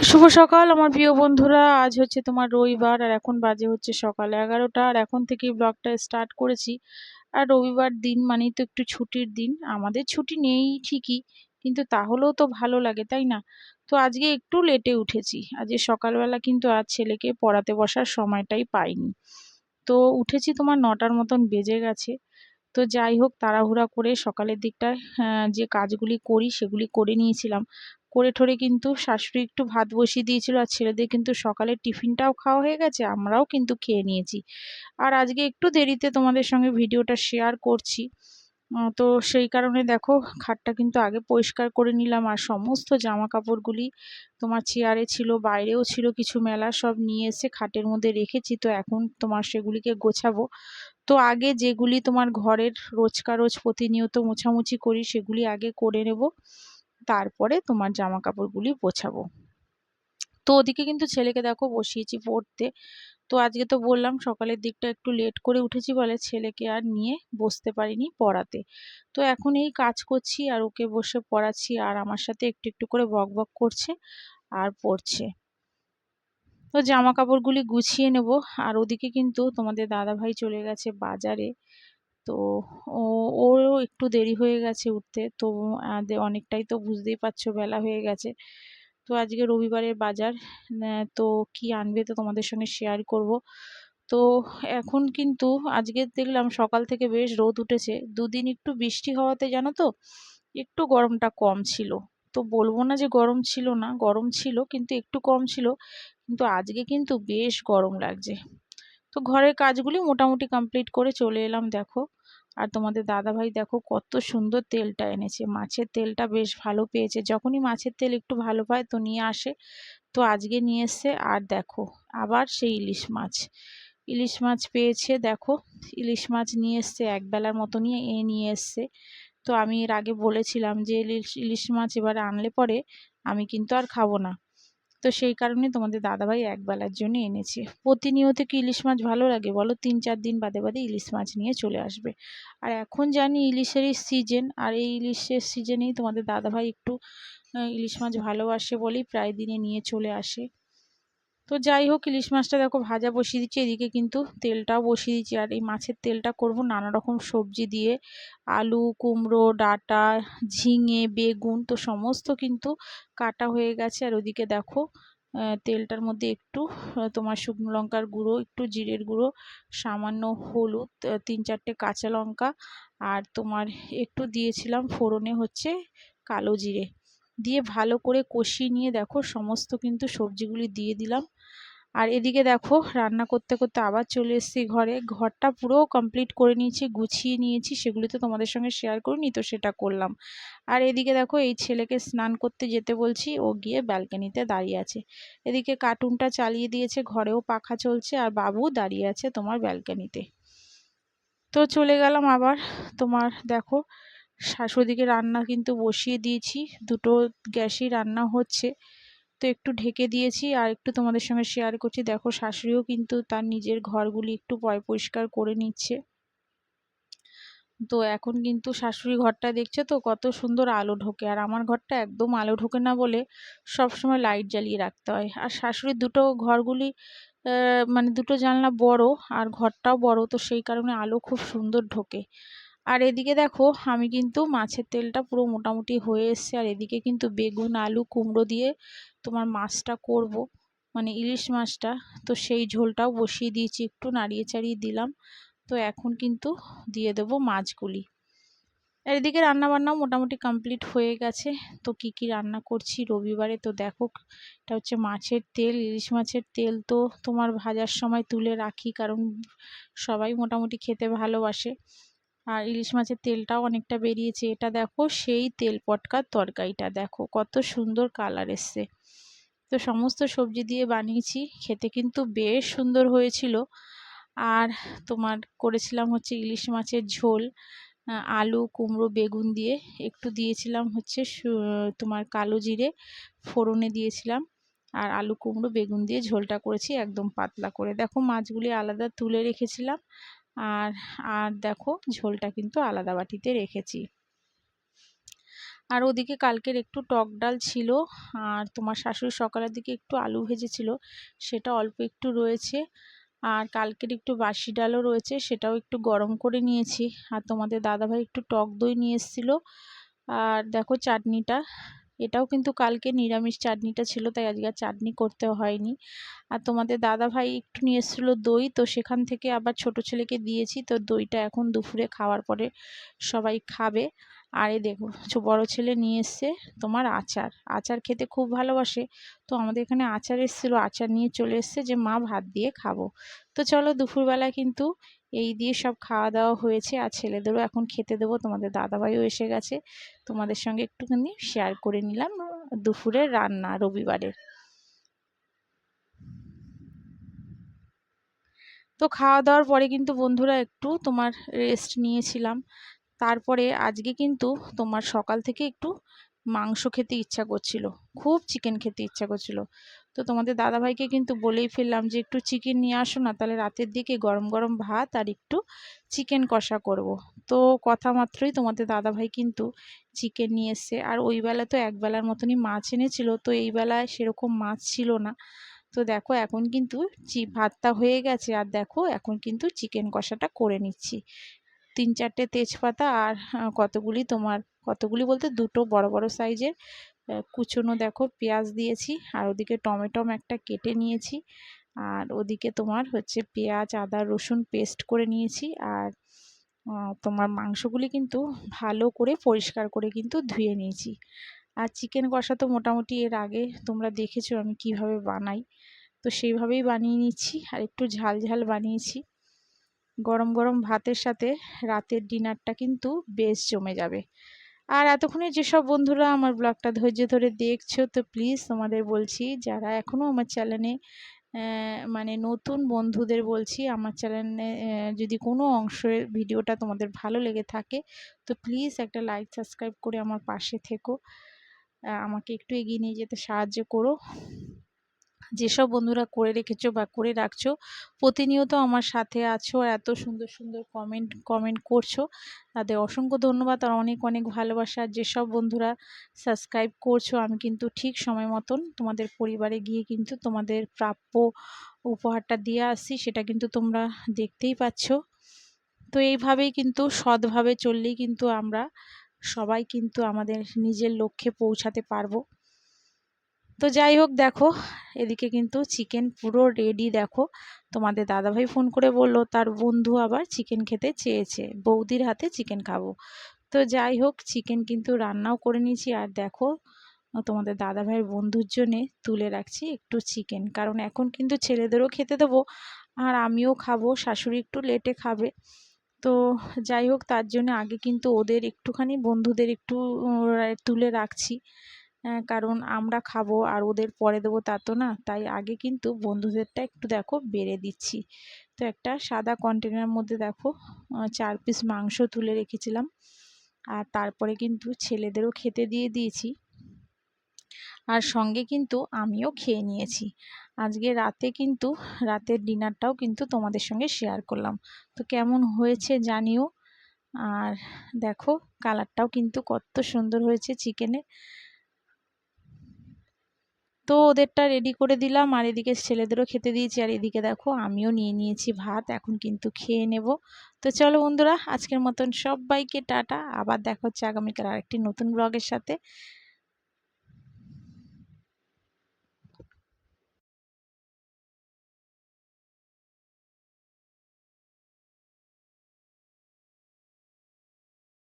শুভ সকাল, আমার প্রিয় বন্ধুরা। আজ হচ্ছে তোমার রবিবার, আর এখন বাজে হচ্ছে সকাল এগারোটা। আর এখন থেকেই ব্লগটা স্টার্ট করেছি। আর রবিবার দিন মানেই তো একটু ছুটির দিন। আমাদের ছুটি নেই ঠিকই, কিন্তু তাহলেও তো ভালো লাগে, তাই না? তো আজকে একটু লেটে উঠেছি। আজকে সকালবেলা কিন্তু আজ ছেলেকে পড়াতে বসার সময়টাই পাইনি। তো উঠেছি তোমার নটার মতন বেজে গেছে। তো যাই হোক, তাড়াহুড়া করে সকালের দিকটায় যে কাজগুলি করি সেগুলি করে নিয়েছিলাম। করে ঠরে কিন্তু শাশুড়ি একটু ভাত বসিয়ে দিয়েছিল আর ছেলেদের কিন্তু সকালের টিফিনটাও খাওয়া হয়ে গেছে, আমরাও কিন্তু খেয়ে নিয়েছি। আর আজকে একটু দেরিতে তোমাদের সঙ্গে ভিডিওটা শেয়ার করছি। তো সেই কারণে দেখো, খাটটা কিন্তু আগে পরিষ্কার করে নিলাম আর সমস্ত জামা কাপড়গুলি তোমার চেয়ারে ছিল, বাইরেও ছিল কিছু মেলা সব নিয়ে এসে খাটের মধ্যে রেখেছি, তো এখন তোমার সেগুলিকে গোছাবো। তো আগে যেগুলি তোমার ঘরের রোজকার রোজ প্রতিনিয়ত মোছামুছি করি, সেগুলি আগে করে নেব। তারপরে তোমার জামা কাপড়গুলি গোছাবো। তো ওদিকে কিন্তু ছেলেকে দেখো বসিয়েছি পড়তে। তো আজকে তো বললাম সকালের দিকটা একটু লেট করে উঠেছি বলে ছেলেকে আর নিয়ে বসতে পারিনি পড়াতে। তো এখন এই কাজ করছি আর ওকে বসে পড়াচ্ছি আর আমার সাথে একটু একটু করে বক বক করছে আর পড়ছে। তো জামা কাপড়গুলি গুছিয়ে নেব। আর ওদিকে কিন্তু তোমাদের দাদা ভাই চলে গেছে বাজারে। তো ও, ওরও একটু দেরি হয়ে গেছে উঠতে। তো অনেকটাই তো বুঝতেই পারছ বেলা হয়ে গেছে। তো আজকে রবিবারের বাজার তো কি আনবে তো তোমাদের সঙ্গে শেয়ার করব। তো এখন কিন্তু আজকে দেখলাম সকাল থেকে বেশ রোদ উঠেছে। দুদিন একটু বৃষ্টি হওয়াতে জানো তো, একটু গরমটা কম ছিল। তো বলব না যে গরম ছিল না, গরম ছিল কিন্তু একটু কম ছিল। কিন্তু আজকে কিন্তু বেশ গরম লাগছে। তো ঘরের কাজগুলি মোটামুটি কমপ্লিট করে চলে এলাম, দেখো। আর তোমাদের দাদাভাই দেখো কত সুন্দর তেলটা এনেছে। মাছের তেলটা বেশ ভালো পেয়েছে। যখনই মাছের তেল একটু ভালো পায় তো নিয়ে আসে। তো আজকে নিয়ে এসছে। আর দেখো, আবার সেই ইলিশ মাছ। ইলিশ মাছ পেয়েছে দেখো। ইলিশ মাছ নিয়ে এসছে একবেলার মতো নিয়ে এ নিয়ে এসছে। তো আমি এর আগে বলেছিলাম যে ইলিশ ইলিশ মাছ এবার আনলে পরে আমি কিন্তু আর খাব না। তো সেই কারণে তোমাদের দাদাভাই একবেলার জন্য এনেছে। প্রতিনিয়ত কি ইলিশ মাছ ভালো লাগে বলো? তিন চার দিন বাদে বাদে ইলিশ মাছ নিয়ে চলে আসবে। আর এখন জানি ইলিশেরই সিজন আর এই ইলিশের সিজনেই তোমাদের দাদাভাই একটু ইলিশ মাছ ভালোবাসে বলেই প্রায় দিনে নিয়ে চলে আসে। তো যাই হোক, ইলিশ মাছটা দেখো ভাজা বসিয়ে দিচ্ছি, এদিকে কিন্তু তেলটাও বসিয়ে দিচ্ছি। আর এই মাছের তেলটা করব নানা রকম সবজি দিয়ে। আলু, কুমড়ো, ডাটা, ঝিঙে, বেগুন, তো সমস্ত কিন্তু কাটা হয়ে গেছে। আর ওদিকে দেখো তেলটার মধ্যে একটু তোমার শুকনো লঙ্কার গুঁড়ো, একটু জিরের গুঁড়ো, সামান্য হলুদ তিন চারটে কাঁচা লঙ্কা, আর তোমার একটু দিয়েছিলাম ফোড়নে হচ্ছে কালো জিরে। দিয়ে ভালো করে কষিয়ে নিয়ে দেখো সমস্ত কিন্তু সবজিগুলি দিয়ে দিলাম। আর এদিকে দেখো রান্না করতে করতে আবার চলে এসেছি ঘরে। ঘরটা পুরো কমপ্লিট করে নিয়েছি, গুছিয়ে নিয়েছি, সেগুলি তো তোমাদের সঙ্গে শেয়ার করিনি, তো সেটা করলাম। আর এদিকে দেখো এই ছেলেকে স্নান করতে যেতে বলছি, ও গিয়ে ব্যালকানিতে দাঁড়িয়ে আছে। এদিকে কার্টুনটা চালিয়ে দিয়েছে, ঘরেও পাখা চলছে, আর বাবু দাঁড়িয়ে আছে তোমার ব্যালকানিতে। তো চলে গেলাম আবার তোমার, দেখো শাশুড়িকে রান্না কিন্তু বসিয়ে দিয়েছি, দুটো গ্যাসই রান্না হচ্ছে। তো একটু ঢেকে দিয়েছি আর একটু তোমাদের সঙ্গে শেয়ার করছি। দেখো শাশুড়িও কিন্তু তার নিজের ঘরগুলি একটু পয়, পরিষ্কার করে নিচ্ছে। তো এখন কিন্তু শাশুড়ি ঘরটা দেখছে তো কত সুন্দর আলো ঢোকে। আর আমার ঘরটা একদম আলো ঢোকে না বলে সব সময় লাইট জ্বালিয়ে রাখতে হয়। আর শাশুড়ির দুটো ঘরগুলি মানে দুটো জানলা বড় আর ঘরটাও বড়, তো সেই কারণে আলো খুব সুন্দর ঢোকে। আর এদিকে দেখো, আমি কিন্তু মাছের তেলটা পুরো মোটামুটি হয়ে এসছে। আর এদিকে কিন্তু বেগুন, আলু, কুমড়ো দিয়ে তোমার মাছটা করব মানে ইলিশ মাছটা। তো সেই ঝোলটাও বসিয়ে দিয়েছি, একটু নাড়িয়ে চাড়িয়ে দিলাম। তো এখন কিন্তু দিয়ে দেবো মাছগুলি। আর এদিকে রান্নাবান্নাও মোটামুটি কমপ্লিট হয়ে গেছে। তো কি কি রান্না করছি রবিবারে তো দেখো, এটা হচ্ছে মাছের তেল, ইলিশ মাছের তেল তো তোমার ভাজার সময় তুলে রাখি, কারণ সবাই মোটামুটি খেতে ভালোবাসে। আর ইলিশ মাছের তেলটাও অনেকটা বেরিয়েছে। এটা দেখো, সেই তেল পটকার তরকারিটা দেখো, কত সুন্দর কালার এসছে। তো সমস্ত সবজি দিয়ে বানিয়েছি, খেতে কিন্তু বেশ সুন্দর হয়েছিল। আর তোমার করেছিলাম হচ্ছে ইলিশ মাছের ঝোল আলু, কুমড়ো, বেগুন দিয়ে। একটু দিয়েছিলাম হচ্ছে তোমার কালো জিরে, ফোড়নে দিয়েছিলাম। আর আলু, কুমড়ো, বেগুন দিয়ে ঝোলটা করেছি একদম পাতলা করে। দেখো মাছগুলি আলাদা তুলে রেখেছিলাম। আর আর দেখো ঝোলটা কিন্তু আলাদা বাটিতে রেখেছি। আর ওদিকে কালকের একটু টক ডাল ছিল, আর তোমার শাশুড়ি সকালের দিকে একটু আলু ভেজেছিল, সেটা অল্প একটু রয়েছে। আর কালকের একটু বাসি ডালও রয়েছে, সেটাও একটু গরম করে নিয়েছি। আর তোমাদের দাদাভাই একটু টক দই নিয়ে এসেছিল। আর দেখো চাটনিটা এটাও কিন্তু কালকে নিরামিষ চাটনিটা ছিল, তাই আজকে চাটনি করতে হয়নি। আর তোমাদের দাদা ভাই একটু নিয়ে এসেছিল দই, তো সেখান থেকে আবার ছোট ছেলেকে দিয়েছি, তো দইটা এখন দুপুরে খাওয়ার পরে সবাই খাবে। আর দেখো বড় ছেলে নিয়ে এসছে তোমার আচার। আচার খেতে খুব ভালোবাসে, তো আমাদের এখানে আচার এসেছিল, আচার নিয়ে চলে এসছে যে মা ভাত দিয়ে খাব। তো চলো দুপুরবেলা কিন্তু এই দিয়ে সব খাওয়া দাওয়া হয়েছে আর ছেলেদেরও এখন খেতে দেবো। তোমাদের দাদাভাইও এসে গেছে। তোমাদের সঙ্গে একটুখানি শেয়ার করে নিলাম দুপুরের রান্না রবিবারের তো খাওয়া দাওয়ার পরে কিন্তু বন্ধুরা একটু তোমার রেস্ট নিয়েছিলাম। তারপরে আজকে কিন্তু তোমার সকাল থেকে একটু মাংস খেতে ইচ্ছা করছিল, খুব চিকেন খেতে ইচ্ছা করছিল। তো তোমাদের দাদাভাইকে কিন্তু বলেই ফেললাম যে, একটু চিকেন নিয়ে আসো না, তাহলে রাতের দিকে গরম গরম ভাত আর একটু চিকেন কষা করব। তো কথা মাত্রই তোমাদের দাদাভাই কিন্তু চিকেন নিয়ে এসছে। আর ওই বেলা তো একবেলার মতনই মাছ এনেছিল, তো এই বেলায় সেরকম মাছ ছিল না। তো দেখো, এখন কিন্তু চি, ভাতটা হয়ে গেছে, আর দেখো, এখন কিন্তু চিকেন কষাটা করে নিচ্ছি। তিন চারটে তেজপাতা আর কতগুলি তোমার কতগুলি বলতে দুটো বড় বড় সাইজের। কুচনো দেখো পেঁয়াজ দিয়েছি, আর ওদিকে টমেটম একটা কেটে নিয়েছি, আর ওদিকে তোমার হচ্ছে পেঁয়াজ, আদা, রসুন পেস্ট করে নিয়েছি, আর তোমার মাংসগুলি কিন্তু ভালো করে পরিষ্কার করে কিন্তু ধুয়ে নিয়েছি। আর চিকেন কষা তো মোটামুটি এর আগে তোমরা দেখেছ আমি কীভাবে বানাই। তো সেইভাবেই বানিয়ে নিচ্ছি, আর একটু ঝাল ঝাল বানিয়েছি। গরম গরম ভাতের সাথে রাতের ডিনারটা কিন্তু বেশ জমে যাবে। আর এতক্ষণে যেসব বন্ধুরা আমার ব্লগটা ধৈর্য ধরে দেখছ, তো প্লিজ তোমাদের বলছি, যারা এখনও আমার চ্যানেলে মানে নতুন বন্ধুদের বলছি, আমার চ্যানেলে যদি কোনো অংশের ভিডিওটা তোমাদের ভালো লেগে থাকে, তো প্লিজ একটা লাইক সাবস্ক্রাইব করে আমার পাশে থেকো। আমাকে একটু এগিয়ে নিয়ে যেতে সাহায্য করো। যেসব বন্ধুরা করে রেখেছো বা করে রাখছো, প্রতিনিয়ত আমার সাথে আছো আর এত সুন্দর সুন্দর কমেন্ট কমেন্ট করছ। তাদের অসংখ্য ধন্যবাদ আর অনেক অনেক ভালোবাসা। যেসব বন্ধুরা সাবস্ক্রাইব করছ, আমি কিন্তু ঠিক সময় মতন তোমাদের পরিবারে গিয়ে কিন্তু তোমাদের প্রাপ্য উপহারটা দিয়ে আসছি, সেটা কিন্তু তোমরা দেখতেই পাচ্ছ। তো এইভাবেই কিন্তু সৎভাবে চললেই কিন্তু আমরা সবাই কিন্তু আমাদের নিজের লক্ষ্যে পৌঁছাতে পারব। তো যাই হোক দেখো, এদিকে কিন্তু চিকেন পুরো রেডি দেখো। তোমাদের দাদাভাই ফোন করে বলল, তার বন্ধু আবার চিকেন খেতে চেয়েছে, বৌদির হাতে চিকেন খাব। তো যাই হোক চিকেন কিন্তু রান্নাও করে নিয়েছি। আর দেখো, তোমাদের দাদাভাইয়ের বন্ধুর জন্যে তুলে রাখছি একটু চিকেন কারণ এখন কিন্তু ছেলেদেরও খেতে দেবো, আর আমিও খাব, শাশুড়ি একটু লেটে খাবে। তো যাই হোক, তার জন্য আগে কিন্তু ওদের একটুখানি, বন্ধুদের একটু তুলে রাখছি। কারণ আমরা খাব আর ওদের পরে দেবো তা তো না। তাই আগে কিন্তু বন্ধুদেরটা একটু দেখো বেড়ে দিচ্ছি। তো একটা সাদা কন্টেনার মধ্যে দেখো চার পিস মাংস তুলে রেখেছিলাম। আর তারপরে কিন্তু ছেলেদেরও খেতে দিয়ে দিয়েছি। আর সঙ্গে কিন্তু আমিও খেয়ে নিয়েছি। আজকে রাতে কিন্তু, রাতের ডিনারটাও কিন্তু তোমাদের সঙ্গে শেয়ার করলাম। তো কেমন হয়েছে জানিও। আর দেখো কালারটাও কিন্তু কত সুন্দর হয়েছে চিকেনের তো ওদেরটা রেডি করে দিলাম। আর এদিকে ছেলেদেরও খেতে দিয়েছি। আর এদিকে দেখো, আমিও নিয়ে নিয়েছি ভাত। এখন কিন্তু খেয়ে নেব। তো চলো বন্ধুরা, আজকের মতন সবাইকে টাটা। আবার দেখা হচ্ছে আগামীকাল আরেকটি নতুন ব্লগের সাথে।